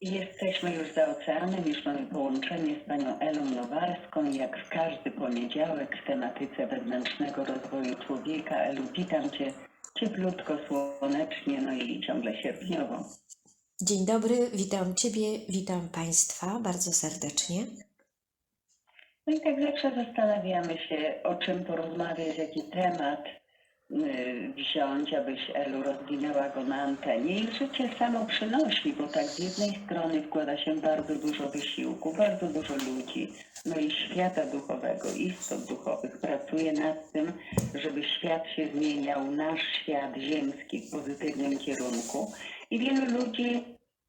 Jesteśmy już za oceanem, już mamy połączenie z panią Elą Nowarską, jak w każdy poniedziałek w tematyce wewnętrznego rozwoju człowieka. Elu, witam cię cieplutko, słonecznie, no i ciągle sierpniowo. Dzień dobry, witam Ciebie, witam Państwa bardzo serdecznie. No i tak zawsze zastanawiamy się, o czym porozmawiać, jaki temat wziąć, abyś Elu rozwinęła go na antenie. I życie samo przynosi, bo tak z jednej strony wkłada się bardzo dużo wysiłku, bardzo dużo ludzi, no i świata duchowego, istot duchowych pracuje nad tym, żeby świat się zmieniał, nasz świat ziemski w pozytywnym kierunku. I wielu ludzi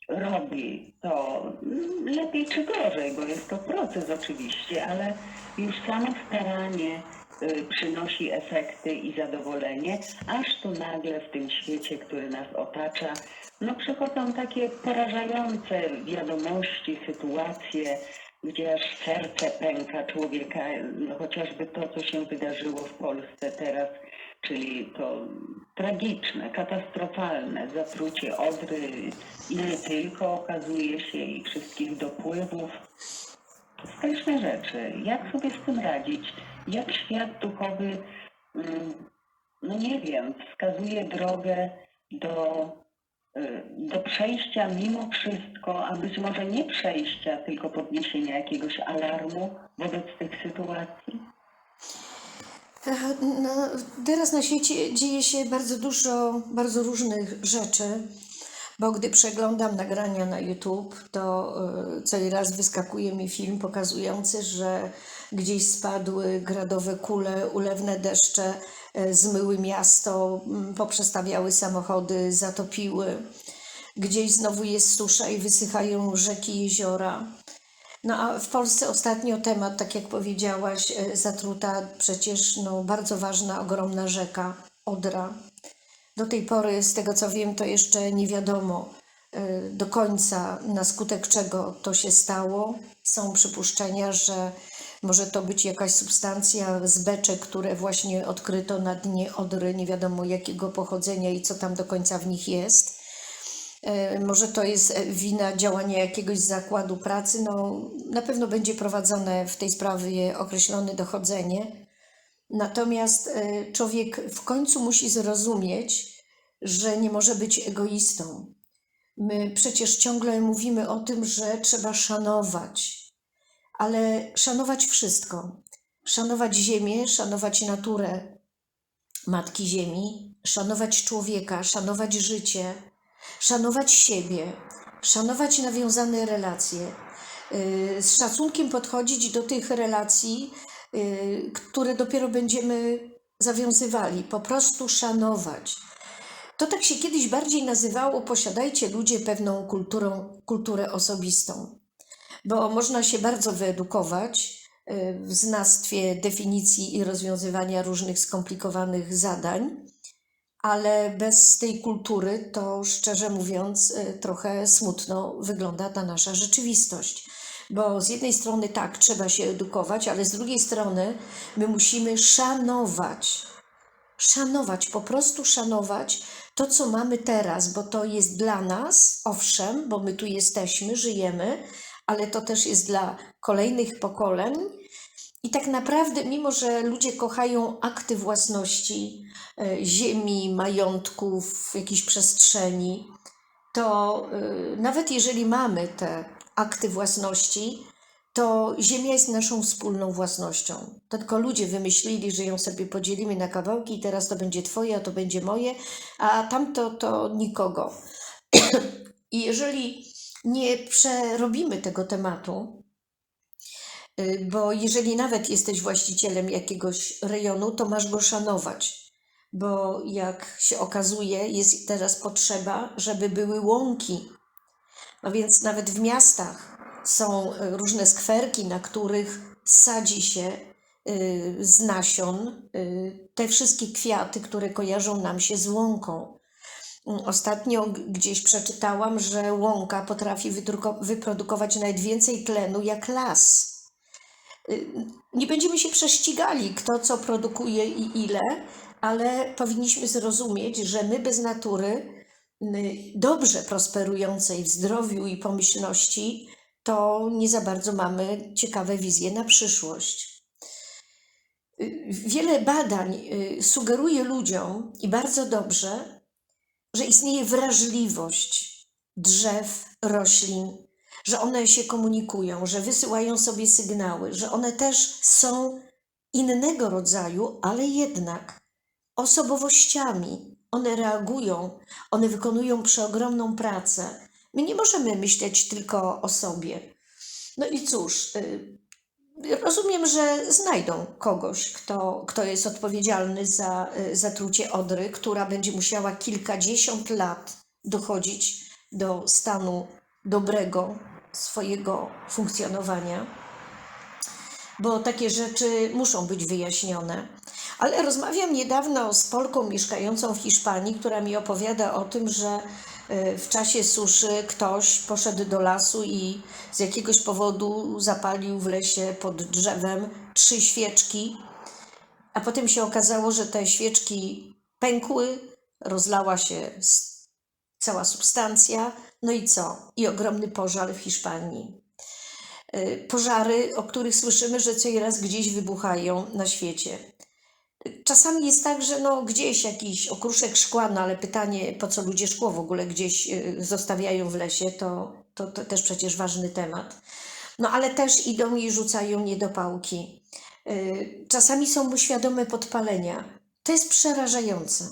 robi to mm, lepiej czy gorzej, bo jest to proces oczywiście, ale już samo staranie y, przynosi efekty i zadowolenie, aż tu nagle w tym świecie, który nas otacza, no przychodzą takie porażające wiadomości, sytuacje, gdzie aż serce pęka człowieka, no chociażby to, co się wydarzyło w Polsce teraz, czyli to tragiczne, katastrofalne zatrucie Odry i nie tylko okazuje się i wszystkich dopływów. Straszne rzeczy. Jak sobie z tym radzić? Jak świat duchowy, mm, no nie wiem, wskazuje drogę do, y, do przejścia mimo wszystko, a być może nie przejścia, tylko podniesienia jakiegoś alarmu wobec tych sytuacji? E, No, teraz na świecie dzieje się bardzo dużo, bardzo różnych rzeczy, bo gdy przeglądam nagrania na YouTube, to e, co raz wyskakuje mi film pokazujący, że gdzieś spadły gradowe kule, ulewne deszcze, e, zmyły miasto, poprzestawiały samochody, zatopiły. Gdzieś znowu jest susza i wysychają rzeki, jeziora. No a w Polsce ostatnio temat, tak jak powiedziałaś, e, zatruta przecież no, bardzo ważna, ogromna rzeka Odra. Do tej pory, z tego co wiem, to jeszcze nie wiadomo e, do końca na skutek czego to się stało. Są przypuszczenia, że może to być jakaś substancja z beczek, które właśnie odkryto na dnie Odry, nie wiadomo jakiego pochodzenia i co tam do końca w nich jest. E, Może to jest wina działania jakiegoś zakładu pracy. No, na pewno będzie prowadzone w tej sprawie określone dochodzenie. Natomiast e, człowiek w końcu musi zrozumieć, że nie może być egoistą. My przecież ciągle mówimy o tym, że trzeba szanować, ale szanować wszystko. Szanować ziemię, szanować naturę Matki Ziemi, szanować człowieka, szanować życie, szanować siebie, szanować nawiązane relacje, y, z szacunkiem podchodzić do tych relacji, y, które dopiero będziemy zawiązywali, po prostu szanować. To tak się kiedyś bardziej nazywało, posiadajcie ludzie pewną kulturą, kulturę osobistą, bo można się bardzo wyedukować y, w znawstwie definicji i rozwiązywania różnych skomplikowanych zadań, ale bez tej kultury to szczerze mówiąc y, trochę smutno wygląda ta nasza rzeczywistość. Bo z jednej strony tak, trzeba się edukować, ale z drugiej strony my musimy szanować, szanować, po prostu szanować to, co mamy teraz, bo to jest dla nas, owszem, bo my tu jesteśmy, żyjemy, ale to też jest dla kolejnych pokoleń. I tak naprawdę, mimo że ludzie kochają akty własności, e, ziemi, majątków, jakiejś przestrzeni, to e, nawet jeżeli mamy te akty własności, to ziemia jest naszą wspólną własnością. Tylko ludzie wymyślili, że ją sobie podzielimy na kawałki i teraz to będzie twoje, a to będzie moje, a tamto to nikogo. I jeżeli nie przerobimy tego tematu, y, bo jeżeli nawet jesteś właścicielem jakiegoś rejonu, to masz go szanować, bo jak się okazuje, jest teraz potrzeba, żeby były łąki. No więc nawet w miastach są y, różne skwerki, na których sadzi się y, z nasion y, te wszystkie kwiaty, które kojarzą nam się z łąką. Mm, Ostatnio gdzieś przeczytałam, że łąka potrafi wyprodukować nawet więcej tlenu jak las. Y, Nie będziemy się prześcigali, kto co produkuje i ile, ale powinniśmy zrozumieć, że my bez natury dobrze prosperującej w zdrowiu i pomyślności, to nie za bardzo mamy ciekawe wizje na przyszłość. Y, Wiele badań y, sugeruje ludziom i bardzo dobrze, że istnieje wrażliwość drzew, roślin, że one się komunikują, że wysyłają sobie sygnały, że one też są innego rodzaju, ale jednak osobowościami. One reagują, one wykonują przeogromną pracę. My nie możemy myśleć tylko o sobie. No i cóż, y, rozumiem, że znajdą kogoś, kto, kto jest odpowiedzialny za y, zatrucie odry, która będzie musiała kilkadziesiąt lat dochodzić do stanu dobrego swojego funkcjonowania, bo takie rzeczy muszą być wyjaśnione. Ale rozmawiam niedawno z Polką mieszkającą w Hiszpanii, która mi opowiada o tym, że w czasie suszy ktoś poszedł do lasu i z jakiegoś powodu zapalił w lesie pod drzewem trzy świeczki, a potem się okazało, że te świeczki pękły, rozlała się cała substancja, no i co? I ogromny pożar w Hiszpanii. Y, Pożary, o których słyszymy, że co raz gdzieś wybuchają na świecie. Czasami jest tak, że no gdzieś jakiś okruszek szkła, no ale pytanie, po co ludzie szkło w ogóle gdzieś y, zostawiają w lesie, to, to, to też przecież ważny temat. No ale też idą i rzucają niedopałki. Y, Czasami są świadome podpalenia. To jest przerażające.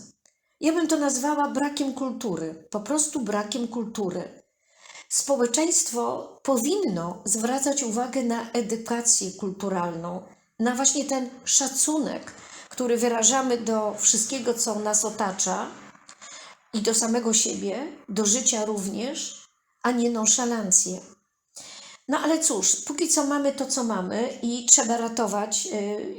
Ja bym to nazwała brakiem kultury, po prostu brakiem kultury. Społeczeństwo powinno zwracać uwagę na edukację kulturalną, na właśnie ten szacunek, który wyrażamy do wszystkiego, co nas otacza i do samego siebie, do życia również, a nie nonszalancję. No ale cóż, póki co mamy to, co mamy i trzeba ratować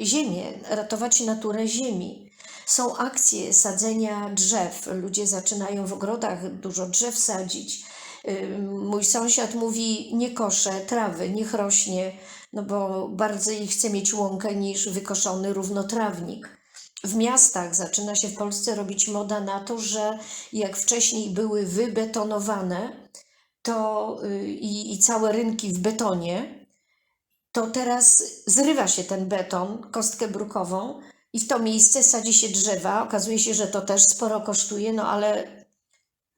y, ziemię, ratować naturę ziemi. Są akcje sadzenia drzew. Ludzie zaczynają w ogrodach dużo drzew sadzić. Y, Mój sąsiad mówi: Nie koszę trawy, niech rośnie, no bo bardziej chce mieć łąkę niż wykoszony równotrawnik. W miastach zaczyna się w Polsce robić moda na to, że jak wcześniej były wybetonowane, to y, i, i całe rynki w betonie, to teraz zrywa się ten beton, kostkę brukową i w to miejsce sadzi się drzewa. Okazuje się, że to też sporo kosztuje, no ale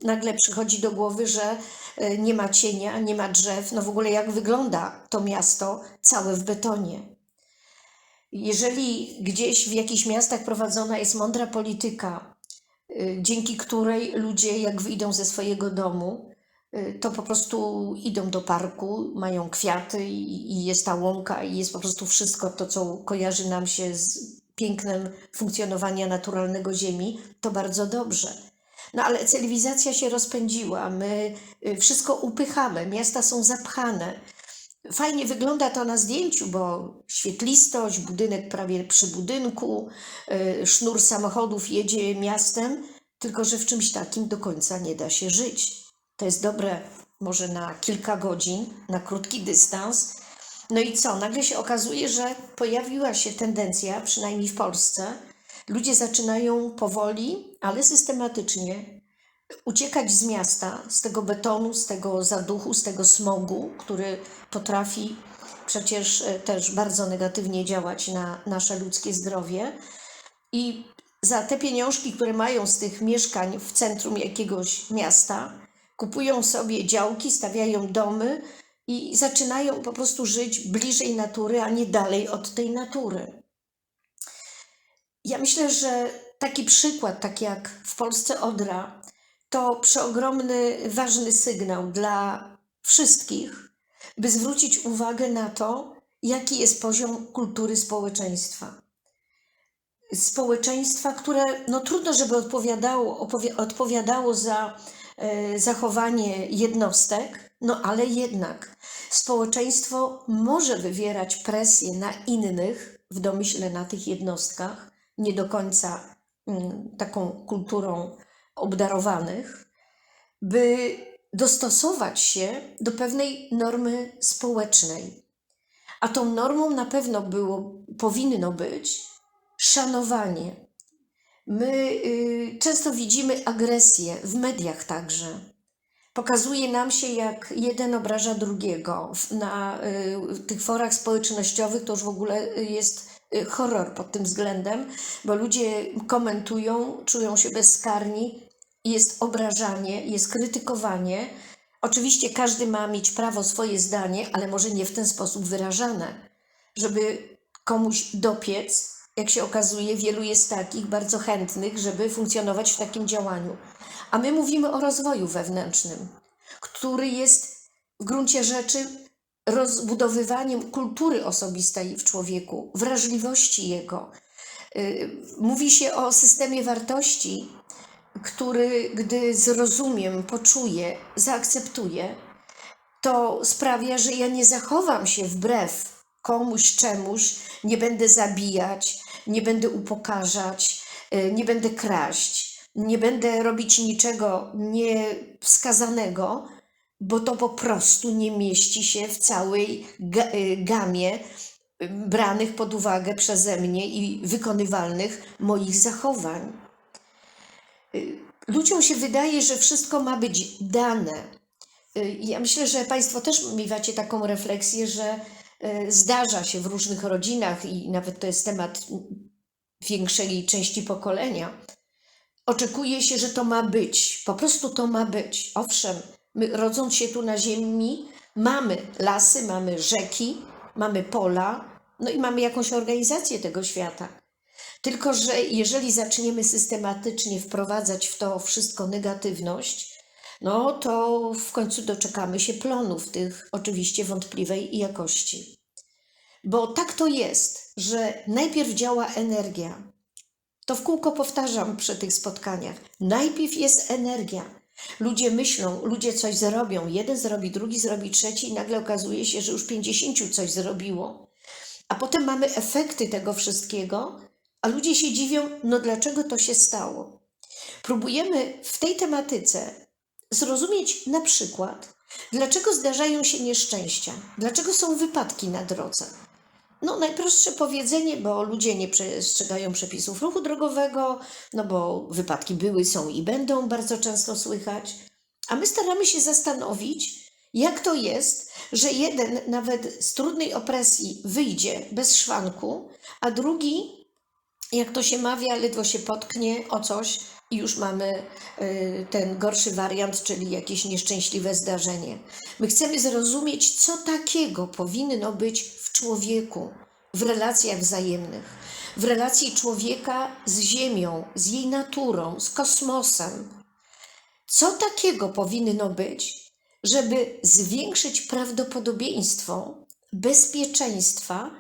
nagle przychodzi do głowy, że y, nie ma cienia, nie ma drzew. No w ogóle jak wygląda to miasto całe w betonie. Jeżeli gdzieś w jakichś miastach prowadzona jest mądra polityka, y, dzięki której ludzie, jak wyjdą ze swojego domu, y, to po prostu idą do parku, mają kwiaty i jest ta łąka i jest po prostu wszystko to, co kojarzy nam się z pięknem funkcjonowania naturalnego Ziemi, to bardzo dobrze. No ale cywilizacja się rozpędziła, my y, wszystko upychamy, miasta są zapchane. Fajnie wygląda to na zdjęciu, bo świetlistość, budynek prawie przy budynku, y, sznur samochodów jedzie miastem, tylko że w czymś takim do końca nie da się żyć. To jest dobre może na kilka godzin, na krótki dystans. No i co? Nagle się okazuje, że pojawiła się tendencja, przynajmniej w Polsce, ludzie zaczynają powoli, ale systematycznie uciekać z miasta, z tego betonu, z tego zaduchu, z tego smogu, który potrafi przecież e, też bardzo negatywnie działać na nasze ludzkie zdrowie. I za te pieniążki, które mają z tych mieszkań w centrum jakiegoś miasta, kupują sobie działki, stawiają domy i zaczynają po prostu żyć bliżej natury, a nie dalej od tej natury. Ja myślę, że taki przykład, tak jak w Polsce Odra, to przeogromny, ważny sygnał dla wszystkich, by zwrócić uwagę na to, jaki jest poziom kultury społeczeństwa. Społeczeństwa, które no trudno, żeby odpowiadało, odpowiadało za e, zachowanie jednostek, no ale jednak społeczeństwo może wywierać presję na innych, w domyśle na tych jednostkach, nie do końca mm, taką kulturą obdarowanych, by dostosować się do pewnej normy społecznej. A tą normą na pewno było, powinno być szanowanie. My y, często widzimy agresję w mediach także. Pokazuje nam się, jak jeden obraża drugiego. Na y, tych forach społecznościowych to już w ogóle y, jest horror pod tym względem, bo ludzie komentują, czują się bezkarni, jest obrażanie, jest krytykowanie. Oczywiście każdy ma mieć prawo swoje zdanie, ale może nie w ten sposób wyrażane, żeby komuś dopiec. Jak się okazuje, wielu jest takich bardzo chętnych, żeby funkcjonować w takim działaniu. A my mówimy o rozwoju wewnętrznym, który jest w gruncie rzeczy rozbudowywaniem kultury osobistej w człowieku, wrażliwości jego. Y, Mówi się o systemie wartości, który, gdy zrozumiem, poczuję, zaakceptuję, to sprawia, że ja nie zachowam się wbrew komuś, czemuś, nie będę zabijać, nie będę upokarzać, y, nie będę kraść, nie będę robić niczego niewskazanego, bo to po prostu nie mieści się w całej y, gamie branych pod uwagę przeze mnie i wykonywalnych moich zachowań. Y, Ludziom się wydaje, że wszystko ma być dane. Y, Ja myślę, że Państwo też miewacie taką refleksję, że zdarza się w różnych rodzinach i nawet to jest temat większej części pokolenia. Oczekuje się, że to ma być, po prostu to ma być. Owszem, my rodząc się tu na ziemi, mamy lasy, mamy rzeki, mamy pola, no i mamy jakąś organizację tego świata. Tylko, że jeżeli zaczniemy systematycznie wprowadzać w to wszystko negatywność, no to w końcu doczekamy się plonów tych oczywiście wątpliwej jakości. Bo tak to jest, że najpierw działa energia. To w kółko powtarzam przy tych spotkaniach. Najpierw jest energia. Ludzie myślą, ludzie coś zrobią. Jeden zrobi, drugi zrobi, trzeci i nagle okazuje się, że już pięćdziesięciu coś zrobiło. A potem mamy efekty tego wszystkiego, a ludzie się dziwią, no dlaczego to się stało. Próbujemy w tej tematyce zrozumieć na przykład, dlaczego zdarzają się nieszczęścia, dlaczego są wypadki na drodze. No, najprostsze powiedzenie, bo ludzie nie przestrzegają przepisów ruchu drogowego, no bo wypadki były, są i będą bardzo często słychać. A my staramy się zastanowić, jak to jest, że jeden nawet z trudnej opresji wyjdzie bez szwanku, a drugi, jak to się mawia, ledwo się potknie o coś i już mamy y, ten gorszy wariant, czyli jakieś nieszczęśliwe zdarzenie. My chcemy zrozumieć, co takiego powinno być w człowieku, w relacjach wzajemnych, w relacji człowieka z Ziemią, z jej naturą, z kosmosem. Co takiego powinno być, żeby zwiększyć prawdopodobieństwo bezpieczeństwa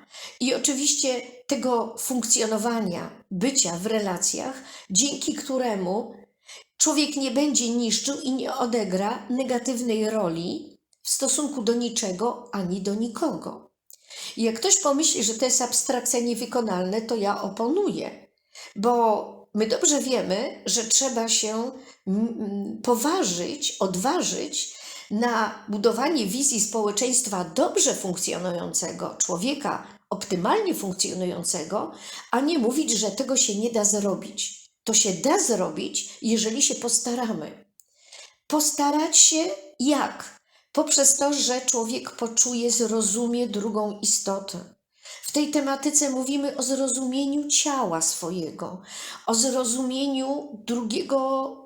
i oczywiście tego funkcjonowania, bycia w relacjach, dzięki któremu człowiek nie będzie niszczył i nie odegra negatywnej roli w stosunku do niczego ani do nikogo. I jak ktoś pomyśli, że to jest abstrakcja niewykonalne, to ja oponuję, bo my dobrze wiemy, że trzeba się mm, poważyć, odważyć na budowanie wizji społeczeństwa dobrze funkcjonującego, człowieka optymalnie funkcjonującego, a nie mówić, że tego się nie da zrobić. To się da zrobić, jeżeli się postaramy. Postarać się jak? Poprzez to, że człowiek poczuje, zrozumie drugą istotę. W tej tematyce mówimy o zrozumieniu ciała swojego, o zrozumieniu drugiego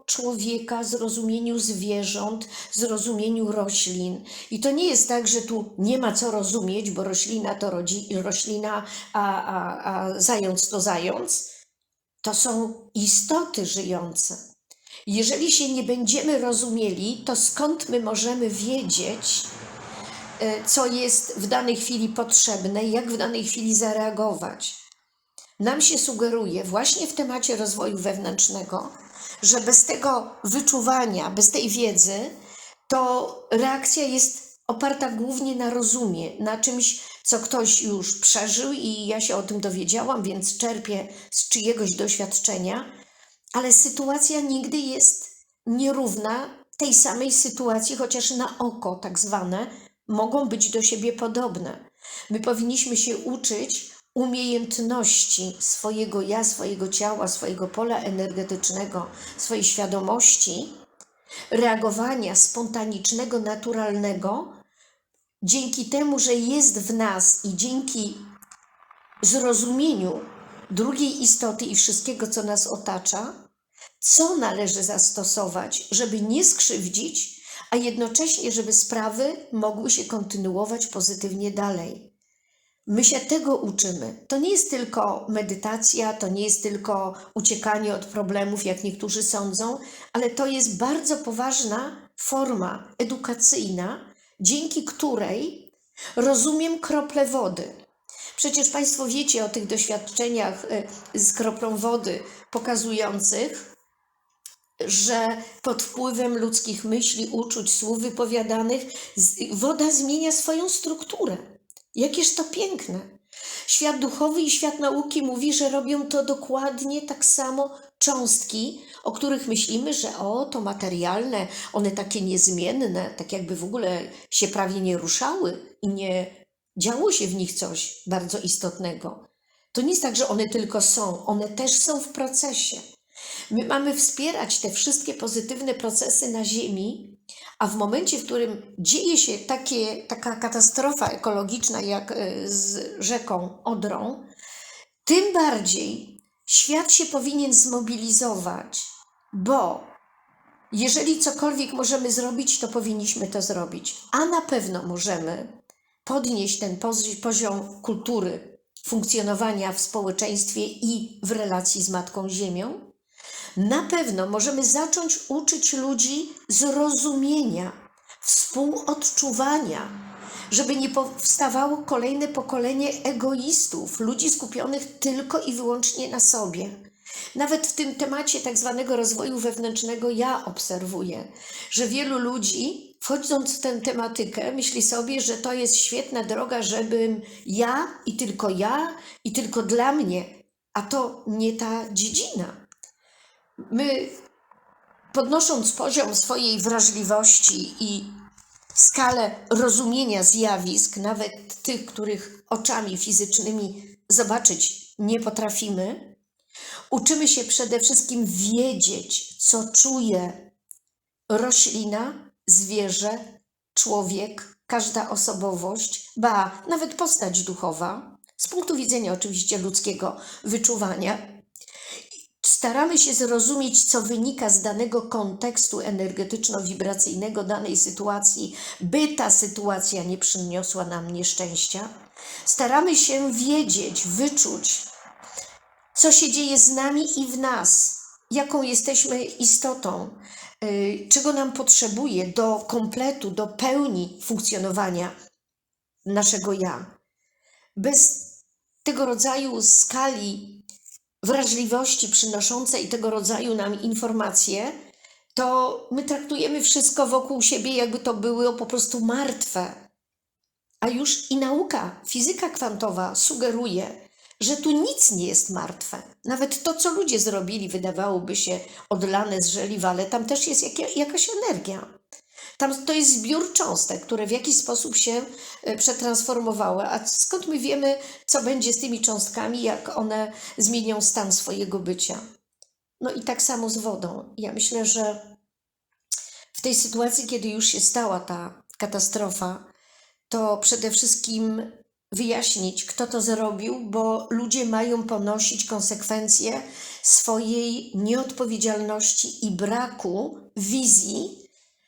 człowieka, zrozumieniu zwierząt, zrozumieniu roślin. I to nie jest tak, że tu nie ma co rozumieć, bo roślina to rodzi, roślina, a, a, a zając to zając. To są istoty żyjące. Jeżeli się nie będziemy rozumieli, to skąd my możemy wiedzieć, co jest w danej chwili potrzebne, jak w danej chwili zareagować? Nam się sugeruje właśnie w temacie rozwoju wewnętrznego, że bez tego wyczuwania, bez tej wiedzy, to reakcja jest oparta głównie na rozumie, na czymś, co ktoś już przeżył i ja się o tym dowiedziałam, więc czerpię z czyjegoś doświadczenia, ale sytuacja nigdy jest nierówna tej samej sytuacji, chociaż na oko tak zwane mogą być do siebie podobne. My powinniśmy się uczyć umiejętności swojego ja, swojego ciała, swojego pola energetycznego, swojej świadomości, reagowania spontanicznego, naturalnego, dzięki temu, że jest w nas i dzięki zrozumieniu drugiej istoty i wszystkiego, co nas otacza, co należy zastosować, żeby nie skrzywdzić, a jednocześnie, żeby sprawy mogły się kontynuować pozytywnie dalej. My się tego uczymy. To nie jest tylko medytacja, to nie jest tylko uciekanie od problemów, jak niektórzy sądzą, ale to jest bardzo poważna forma edukacyjna, dzięki której rozumiem krople wody. Przecież Państwo wiecie o tych doświadczeniach e, z kroplą wody pokazujących, że pod wpływem ludzkich myśli, uczuć, słów wypowiadanych, woda zmienia swoją strukturę. Jakież to piękne. Świat duchowy i świat nauki mówi, że robią to dokładnie tak samo cząstki, o których myślimy, że o, to materialne, one takie niezmienne, tak jakby w ogóle się prawie nie ruszały i nie działo się w nich coś bardzo istotnego. To nie jest tak, że one tylko są, one też są w procesie. My mamy wspierać te wszystkie pozytywne procesy na Ziemi, a w momencie, w którym dzieje się takie, taka katastrofa ekologiczna jak e, z rzeką Odrą, tym bardziej świat się powinien zmobilizować, bo jeżeli cokolwiek możemy zrobić, to powinniśmy to zrobić. A na pewno możemy podnieść ten pozi- poziom kultury funkcjonowania w społeczeństwie i w relacji z Matką Ziemią. Na pewno możemy zacząć uczyć ludzi zrozumienia, współodczuwania, żeby nie powstawało kolejne pokolenie egoistów, ludzi skupionych tylko i wyłącznie na sobie. Nawet w tym temacie tak zwanego rozwoju wewnętrznego ja obserwuję, że wielu ludzi, wchodząc w tę tematykę, myśli sobie, że to jest świetna droga, żebym ja i tylko ja i tylko dla mnie, a to nie ta dziedzina. My, podnosząc poziom swojej wrażliwości i skalę rozumienia zjawisk, nawet tych, których oczami fizycznymi zobaczyć nie potrafimy, uczymy się przede wszystkim wiedzieć, co czuje roślina, zwierzę, człowiek, każda osobowość, ba, nawet postać duchowa, z punktu widzenia oczywiście ludzkiego wyczuwania, staramy się zrozumieć, co wynika z danego kontekstu energetyczno-wibracyjnego danej sytuacji, by ta sytuacja nie przyniosła nam nieszczęścia. Staramy się wiedzieć, wyczuć, co się dzieje z nami i w nas, jaką jesteśmy istotą, yy, czego nam potrzebuje do kompletu, do pełni funkcjonowania naszego ja. Bez tego rodzaju skali wrażliwości przynoszącej tego rodzaju nam informacje, to my traktujemy wszystko wokół siebie, jakby to było po prostu martwe. A już i nauka, fizyka kwantowa sugeruje, że tu nic nie jest martwe. Nawet to, co ludzie zrobili, wydawałoby się odlane z żeliwa, ale tam też jest jakaś energia. Tam to jest zbiór cząstek, które w jakiś sposób się e, przetransformowały. A skąd my wiemy, co będzie z tymi cząstkami, jak one zmienią stan swojego bycia? No i tak samo z wodą. Ja myślę, że w tej sytuacji, kiedy już się stała ta katastrofa, to przede wszystkim wyjaśnić, kto to zrobił, bo ludzie mają ponosić konsekwencje swojej nieodpowiedzialności i braku wizji,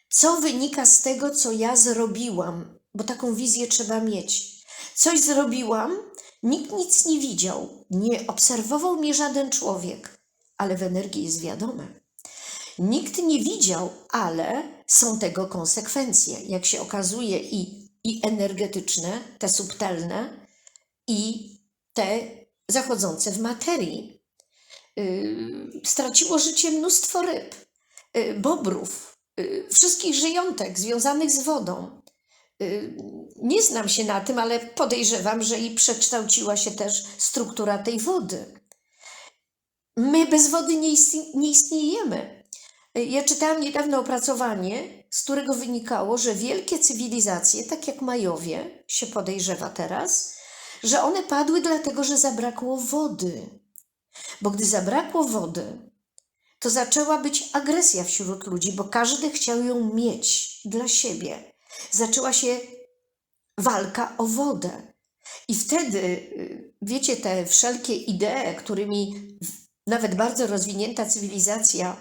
co wynika z tego, co ja zrobiłam, bo taką wizję trzeba mieć. Coś zrobiłam, nikt nic nie widział, nie obserwował mnie żaden człowiek, ale w energii jest wiadome. Nikt nie widział, ale są tego konsekwencje, jak się okazuje, i, i energetyczne, te subtelne, i te zachodzące w materii. Yy, straciło życie mnóstwo ryb, yy, bobrów, wszystkich żyjątek związanych z wodą. Yy, Nie znam się na tym, ale podejrzewam, że i przekształciła się też struktura tej wody. My bez wody nie, nie istniejemy. Ja czytałam niedawno opracowanie, z którego wynikało, że wielkie cywilizacje, tak jak Majowie się podejrzewa teraz, że one padły dlatego, że zabrakło wody. Bo gdy zabrakło wody, to zaczęła być agresja wśród ludzi, bo każdy chciał ją mieć dla siebie. Zaczęła się walka o wodę. I wtedy, y, wiecie, te wszelkie idee, którymi nawet bardzo rozwinięta cywilizacja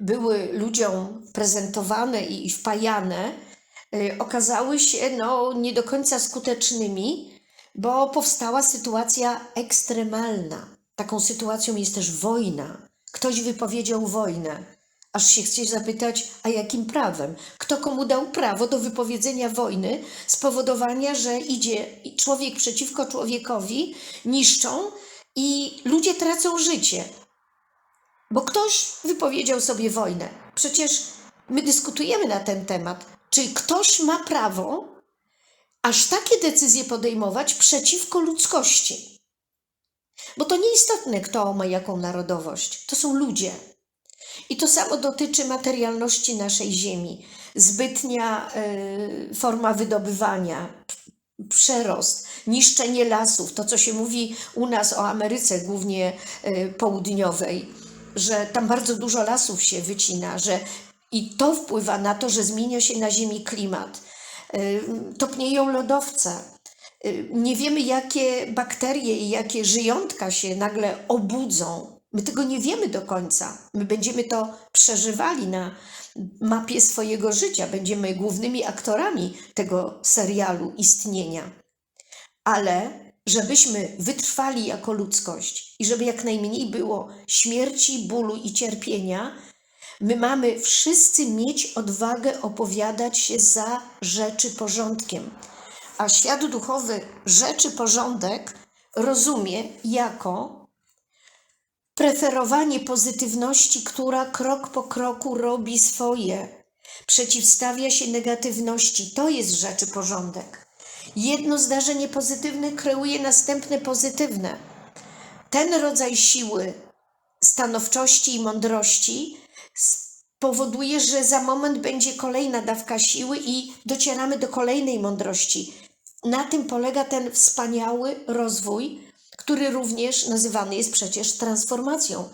były ludziom prezentowane i i wpajane, y, okazały się no, nie do końca skutecznymi, bo powstała sytuacja ekstremalna. Taką sytuacją jest też wojna. Ktoś wypowiedział wojnę. Aż się chcesz zapytać, a jakim prawem? Kto komu dał prawo do wypowiedzenia wojny, spowodowania, że idzie człowiek przeciwko człowiekowi, niszczą i ludzie tracą życie? Bo ktoś wypowiedział sobie wojnę. Przecież my dyskutujemy na ten temat. Czy ktoś ma prawo aż takie decyzje podejmować przeciwko ludzkości? Bo to nieistotne, kto ma jaką narodowość. To są ludzie. I to samo dotyczy materialności naszej ziemi. Zbytnia y, forma wydobywania, przerost, niszczenie lasów, to co się mówi u nas o Ameryce, głównie y, południowej, że tam bardzo dużo lasów się wycina, że i to wpływa na to, że zmienia się na Ziemi klimat. Y, topnieją lodowce. Y, Nie wiemy, jakie bakterie i jakie żyjątka się nagle obudzą. My tego nie wiemy do końca. My będziemy to przeżywali na mapie swojego życia. Będziemy głównymi aktorami tego serialu istnienia. Ale żebyśmy wytrwali jako ludzkość i żeby jak najmniej było śmierci, bólu i cierpienia, my mamy wszyscy mieć odwagę opowiadać się za rzeczy porządkiem. A świat duchowy rzeczy porządek rozumie jako preferowanie pozytywności, która krok po kroku robi swoje, przeciwstawia się negatywności. To jest rzeczy porządek. Jedno zdarzenie pozytywne kreuje następne pozytywne. Ten rodzaj siły, stanowczości i mądrości powoduje, że za moment będzie kolejna dawka siły i docieramy do kolejnej mądrości. Na tym polega ten wspaniały rozwój, który również nazywany jest przecież transformacją.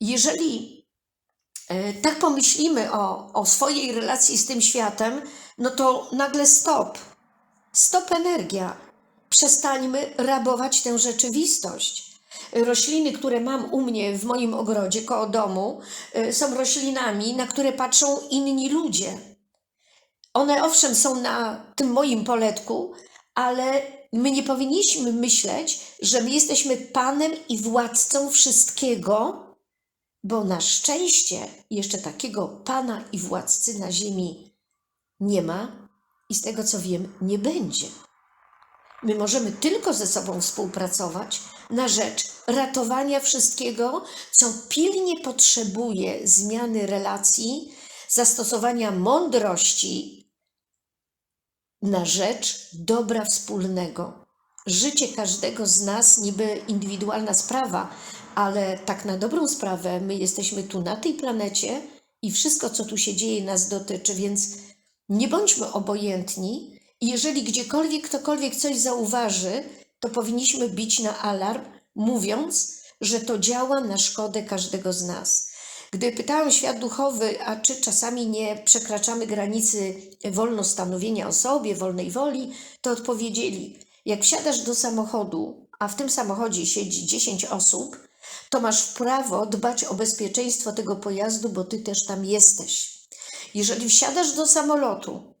Jeżeli e, tak pomyślimy o, o swojej relacji z tym światem, no to nagle stop. Stop energia. Przestańmy rabować tę rzeczywistość. Rośliny, które mam u mnie w moim ogrodzie koło domu, y, są roślinami, na które patrzą inni ludzie. One owszem są na tym moim poletku, ale my nie powinniśmy myśleć, że my jesteśmy panem i władcą wszystkiego, bo na szczęście jeszcze takiego pana i władcy na ziemi nie ma i z tego co wiem, nie będzie. My możemy tylko ze sobą współpracować na rzecz ratowania wszystkiego, co pilnie potrzebuje zmiany relacji, zastosowania mądrości na rzecz dobra wspólnego. Życie każdego z nas niby indywidualna sprawa, ale tak na dobrą sprawę my jesteśmy tu na tej planecie i wszystko, co tu się dzieje, nas dotyczy, więc nie bądźmy obojętni jeżeli gdziekolwiek ktokolwiek coś zauważy, to powinniśmy bić na alarm, mówiąc, że to działa na szkodę każdego z nas. Gdy pytałam świat duchowy, a czy czasami nie przekraczamy granicy wolnostanowienia o sobie, wolnej woli, to odpowiedzieli: jak wsiadasz do samochodu, a w tym samochodzie siedzi 10 osób, to masz prawo dbać o bezpieczeństwo tego pojazdu, bo ty też tam jesteś. Jeżeli wsiadasz do samolotu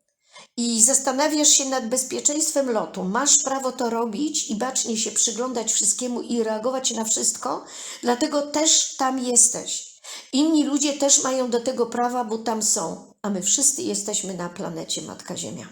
i zastanawiasz się nad bezpieczeństwem lotu, masz prawo to robić i bacznie się przyglądać wszystkiemu i reagować na wszystko, dlatego też tam jesteś. Inni ludzie też mają do tego prawa, bo tam są, a my wszyscy jesteśmy na planecie Matka Ziemia.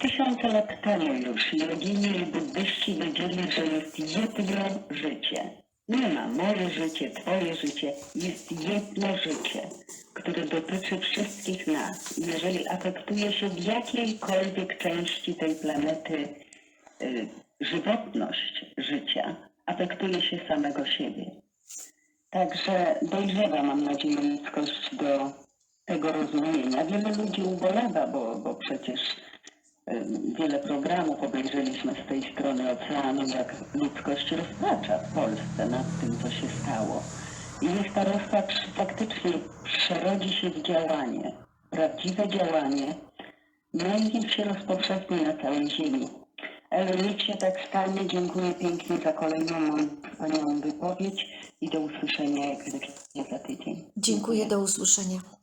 Tysiące lat temu już jogini buddyści wiedzieli, że jest jedno życie. Nie ma moje życie, twoje życie. Jest jedno życie, które dotyczy wszystkich nas. Jeżeli afektuje się w jakiejkolwiek części tej planety y, żywotność życia, afektuje się samego siebie. Także dojrzewa, mam nadzieję, ludzkość do tego rozumienia. Wiele ludzi ubolewa, bo, bo przecież wiele programów obejrzeliśmy z tej strony oceanu, jak ludzkość rozpacza w Polsce nad tym, co się stało. I niech ta rozpacz faktycznie przerodzi się w działanie, prawdziwe działanie, no się rozpowszechni na całej ziemi. Elu, niech się tak stanie. Dziękuję pięknie za kolejną wspaniałą wypowiedź i do usłyszenia jak za tydzień. Dziękuję, do usłyszenia.